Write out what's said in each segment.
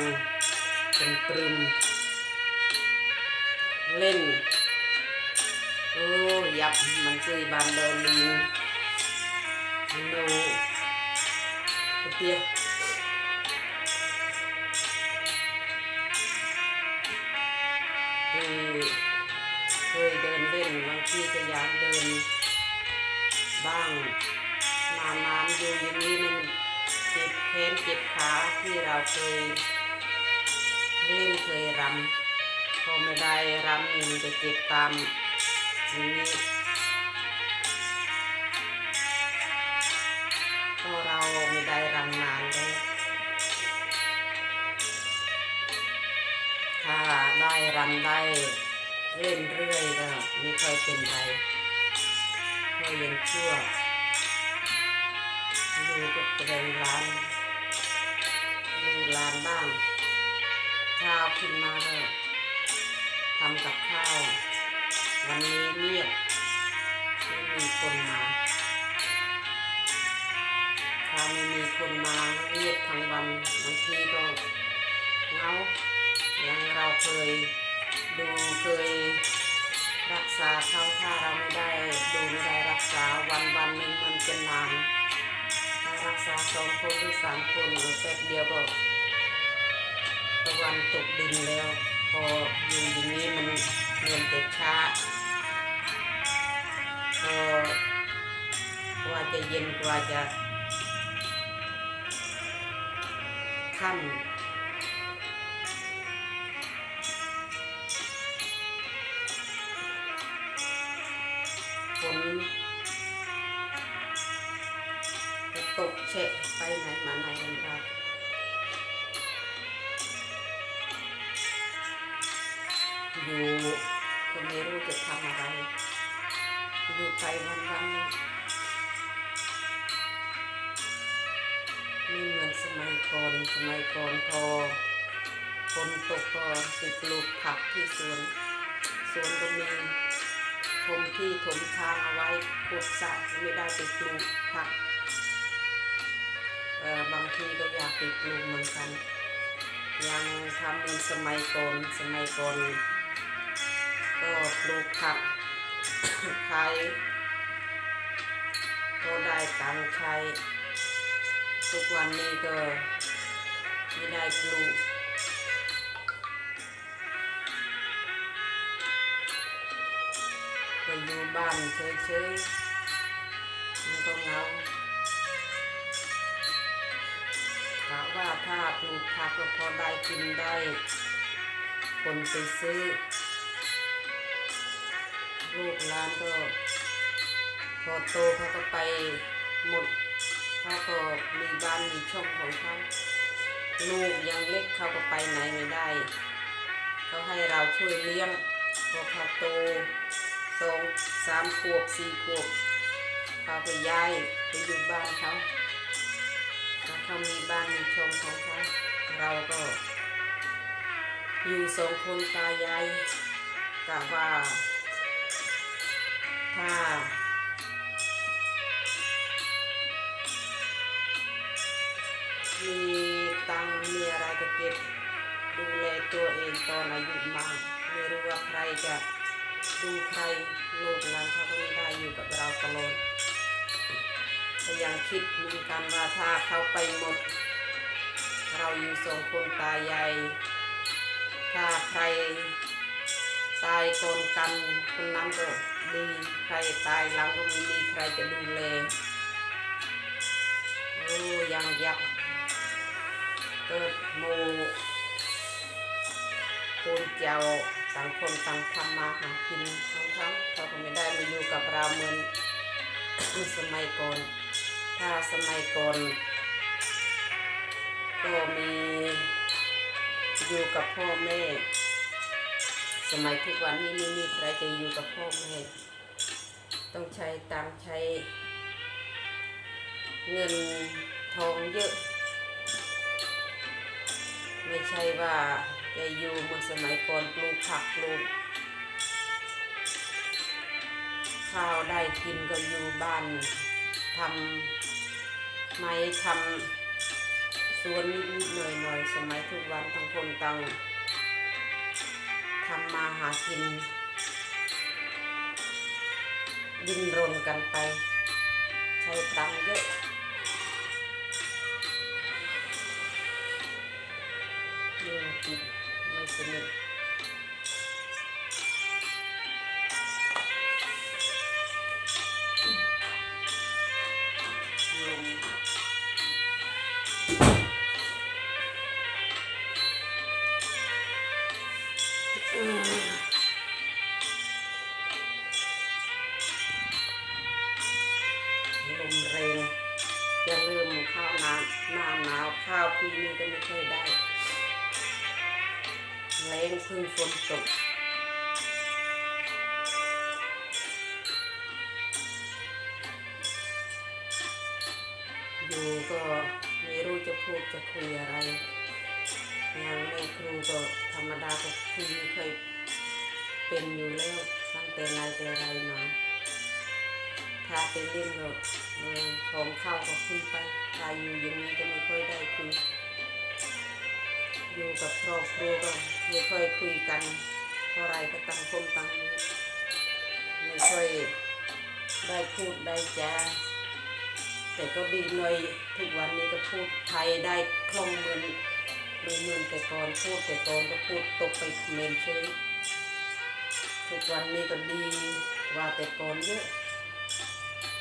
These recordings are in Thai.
ังเป็นตรึม เล่น โอ้ยับมันคุยบานเดินลิงโนเปียคือเคยเดินเล่นบางทีก็อยากเดิน บ้างนานๆอยู่อย่างนี้มันเจ็บแขนเจ็บขาที่เราเคย เล่นเคยรำพอไม่ได้รำนี่มันจะเจ็บตามอย่างนี้พราะเราไม่ได้รำนานแล้วถ้าได้รำได้เล่นเรื่อยก็ไม่ค่อยเป็นไรก็ยังชั่วดูก็แสดงร้านดูร้านบ้าง ข้าวขึ้นมาก็ทำกับข้าว วันนี้เงียบไม่มีคนมาถ้าไม่มีคนมาเงียบทั้งวันบางทีก็เงาอย่างเราเคยดูเคยรักษาเขาถ้าเราไม่ได้ดูไม่ได้รักษาวันวันหนึ่งมันจะนานถ้ารักษาสองคนหรือสามคนแป๊บเดียวก็ ตะวันตกดินแล้ว พออยู่อย่างนี้มันเหมือนแต่ช้า พอกว่าจะเย็นกว่าจะค่ำฝนจะตกเฉะไปไหนมาไหนกันบ้าง อยู่ก็ไม่รู้จะทำอะไร อยู่ไปวันวันไม่เหมือนสมัยก่อนสมัยก่อนพอฝนตกก็ไปปลูกผักที่สวนสวนก็มีถมที่ถมทางเอาไว้ขุดสระไม่ได้ไปปลูกผักบางทีก็อยากไปปลูกเหมือนกัน ยังทำเหมือนสมัยก่อนสมัยก่อน ปลูกผักขายก็ได้ตังค์ใช้ ทุกวันนี้ก็ไม่ได้ปลูกก็อยู่บ้านเฉยๆมันก็เหงากะว่าถ้าปลูกผักก็พอได้กินได้ คนไปซื้อ ลูกหลานก็พอโตเขาก็ไปหมดเขาก็มีบ้านมีช่องของเขาลูกยังเล็กเขาก็ไปไหนไม่ได้ เขาให้เราช่วยเลี้ยงพอเขาโตสองสามขวบสี่ขวบเขาไปย้ายไปอยู่บ้านเขาเขามีบ้านมีช่องของเขาเราก็อยู่สองคนตายายกะว่า ถ้ามีตังมีอะไรก็เก็บดูแลตัวเองตอนอายุมากไม่รู้ว่าใครจะดูใครลูกหลานเขาก็ไม่ได้อยู่กับเราตลอดแต่ยังคิดมือนกันว่าถ้าเขาไปหมด เราอยู่สองคนตายายถ้าใครตายก่อนกันคนนั้นก็ ดีใครตายหลังก็ไม่มีใครจะดูแลโอ้ยังยับเกิดโมคนเจ้าต่างคนต่างทำมาหากินของเขาเขาก็ไม่ได้มาอยู่กับเราเหมือนสมัยก่อน ถ้าสมัยก่อนก็มีอยู่กับพ่อแม่ สมัยทุกวันนี้ไม่มีใครจะอยู่กับพ่อแม่ต้องใช้ตังใช้เงินทองเยอะ ไม่ใช่ว่าจะอยู่เหมือนสมัยก่อนปลูกผักปลูกข้าวได้กินก็อยู่บ้านทำไม้ทำสวนนิดๆหน่อยๆสมัยทุกวันทั้งคนต่าง ทำมาหากิน ดินรนกันไป ใช้ตังเยอะเยู่ติดไม่สนุก อยู่ก็ไม่รู้จะพูดจะคุยอะไรอย่างแม่ครูก็ธรรมดาก็คุยเคยเป็นอยู่แล้วตั้งแต่ไหนแต่ไรมาถ้าเป็นเล่นก็เออของเข้าก็คุยไปถ้าอยู่อย่างนี้ก็ไม่ค่อยได้คุยอยู่กับครอบครัวก็ไม่ค่อยคุยกันเท่าไรก็ตั้งคนตั้งไม่ค่อยได้พูดได้จา แต่ก็ดีหน่อยทุกวันนี้ก็พูดไทยได้คล่องเหมือนเหมือนเหมือนแต่ก่อนพูดแต่ก่อนก็พูดตกไปเขมรเฉยทุกวันนี้ก็ดีกว่าแต่ก่อนเยอะ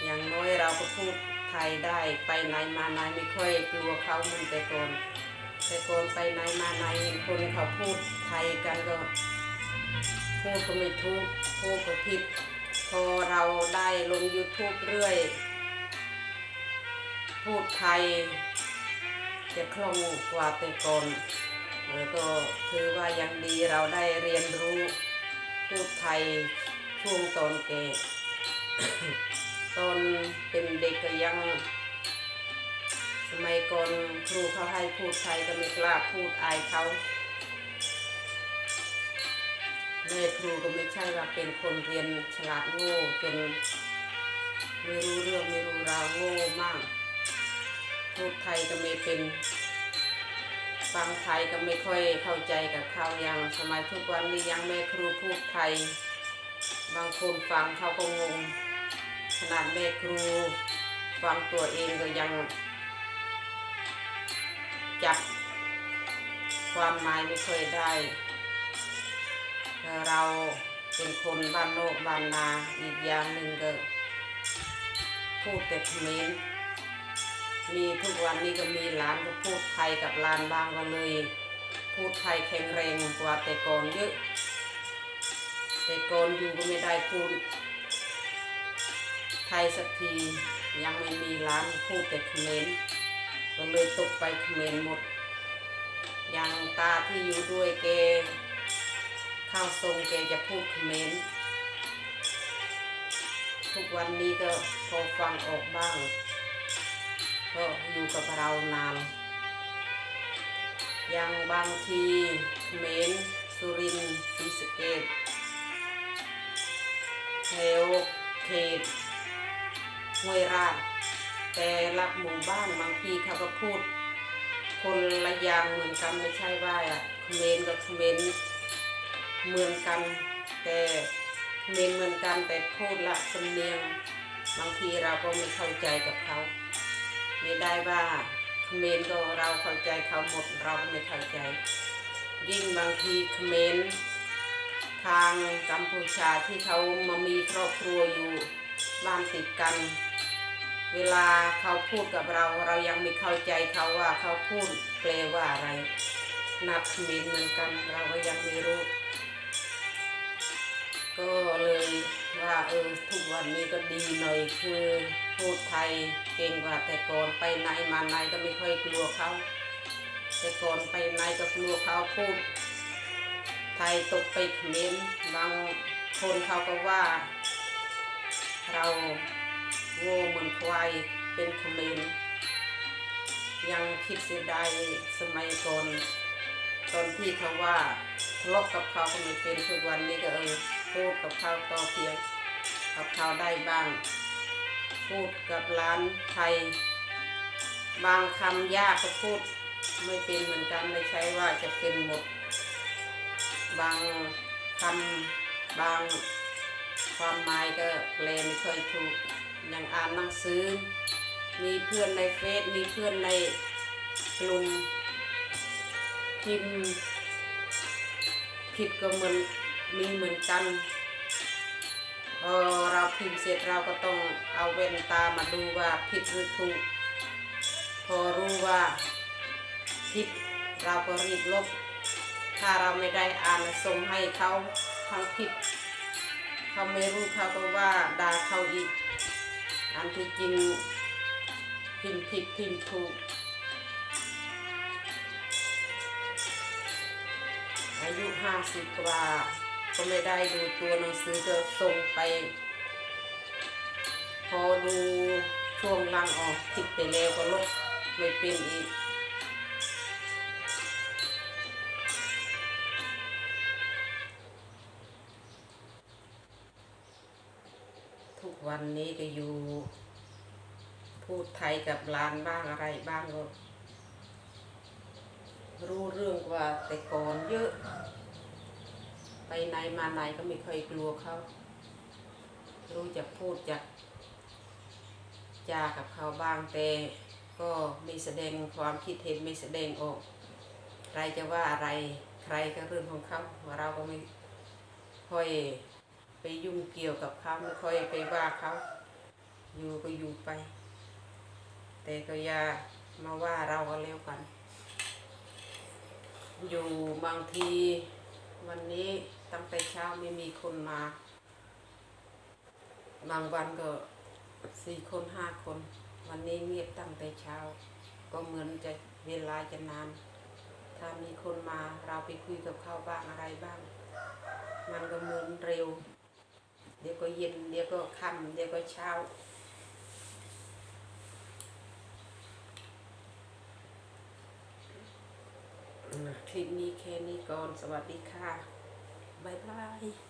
อย่างน้อยเราก็พูดไทยได้ไปไหนมาไหนไม่ค่อยกลัวเขาเหมือนแต่ก่อนแต่ก่อนไปไหนมาไหนเห็นคนเขาพูดไทยกันก็พูดก็ไม่ถูกพูดก็ผิดพอเราได้ลง YouTube เรื่อย พูดไทยจะคล่องกว่าแต่ก่อนแล้วก็ถือว่ายังดีเราได้เรียนรู้พูดไทยช่วงตอนแก่ตอนเป็นเด็กก็ยัง สมัยก่อนครูเขาให้พูดไทยก็ไม่กล้าพูดอายเขาแม่ครูก็ไม่ใช่ว่าเป็นคนเรียนฉลาดโง่จนไม่รู้เรื่องไม่รู้ราวโง่มาก พูดไทยก็ไม่เป็น ฟังไทยก็ไม่ค่อยเข้าใจกับเขาอย่างสมัยทุกวันนี้ยังแม่ครูพูดไทย บางคนฟังเขาก็งง ขนาดแม่ครู ฟังตัวเองก็ยังจับความหมายไม่เคยได้ เราเป็นคนบ้านโนกบ้านนาอีกอย่างหนึ่งก็พูดแต่เขมร มีทุกวันนี้ก็มีหลานก็พูดไทยกับหลานบ้างก็เลย พูดไทยแข็งแรงกว่าแต่ก่อนเยอะแต่ก่อนอยู่ก็ไม่ได้พูดไทยสักทียังไม่มีร้านพูดแต่เขมรก็เลยตกไปเขมรหมดอย่างตาที่อยู่ด้วยแกข้าวทรงแกจะพูดเขมรทุกวันนี้ก็พอฟังออกบ้าง ก็อยู่กับเรานาน อย่างบางทีเมรสุรินทร์ศรีสะเกษแถวเขตห้วยราชแต่ละหมู่บ้านบางทีเขาก็พูด คนละอย่างเหมือนกันไม่ใช่ว่าเขมรกับเขมรเหมือนกัน แต่เขมรเหมือนกันแต่พูดละสำเนียง บางทีเราก็ไม่เข้าใจกับเขา ไม่ได้ว่าเขมรก็เราเข้าใจเขาหมดเราไม่เข้าใจ ยิ่งบางทีเขมรทางกัมพูชาที่เขามามีครอบครัวอยู่บ้านติดกัน เวลาเขาพูดกับเราเรายังไม่เข้าใจเขาว่าเขาพูดแปลว่าอะไร นับเขมรเหมือนกันเราก็ยังไม่รู้ ก็เลยว่าเออทุกวันนี้ก็ดีหน่อยคือ พูดไทยเก่งกว่าแต่ก่อนไปไหนมาไหนก็ไม่ค่อยกลัวเขาแต่ก่อนไปไหนก็กลัวเขาพูด ไทยตกไปเขมรบางคนเขาก็ว่า เราโง่เหมือนควายเป็นเขมรยังคิดเสียดายสมัยก่อนตอนที่เขาว่าทะเลาะกับเขาก็ไม่เป็นทุกวันนี้ก็เออพูดกับเขาต่อเพียงกับเขาได้บ้าง พูดกับร้านไทย บางคำยากก็พูดไม่เป็นเหมือนกันไม่ใช่ว่าจะเป็นหมด บางคำบางความหมายก็แปลไม่ค่อยถูกอย่างอ่านหนังสือ มีเพื่อนในเฟซมีเพื่อนในกลุ่มพิมพ์ผิดก็เหมือนมีเหมือนกัน พอเราพิมพ์เสร็จเราก็ต้องเอาเว้นตามาดูว่าผิดหรือถูก พอรู้ว่าผิดเราก็รีบลบ ถ้าเราไม่ได้อ่านส่งให้เขาทั้งผิด เขาไม่รู้เขาก็ว่าด่าเขาอีก อันที่จริงพิมพ์ผิดพิมพ์ถูกอายุห้าสิบกว่า ก็ไม่ได้ดูตัวหนังสือก็ส่งไป พอดูช่วงลังออกผิดไปแล้วก็ลบไม่เป็นอีกทุกวันนี้ก็อยู่ พูดไทยกับลานบ้างอะไรบ้างก็รู้เรื่องกว่าแต่ก่อนเยอะ ไปไหนมาไหนก็ไม่ค่อยกลัวเขารู้จะพูดจะจากับเขาบ้างแต่ก็ไม่แสดงความคิดเห็นไม่แสดงออก ใครจะว่าอะไรใครก็เรื่องของเขาเราก็ไม่ค่อยไปยุ่งเกี่ยวกับเขาไม่ค่อยไปว่าเขาอยู่ก็อยู่ไป แต่ก็อย่ามาว่าเราก็แล้วกัน อยู่บางทีวันนี้ ตั้งแต่เช้าไม่มีคนมา บางวันก็สี่คนห้าคน วันนี้เงียบตั้งแต่เช้า ก็เหมือนจะเวลาจะนาน ถ้ามีคนมาเราไปคุยกับเขาบ้างอะไรบ้าง มันก็เหมือนเร็ว เดี๋ยวก็เย็นเดี๋ยวก็ค่ำเดี๋ยวก็เช้าคลิปนี้แค่นี้ก่อน สวัสดีค่ะ บ๊ายบาย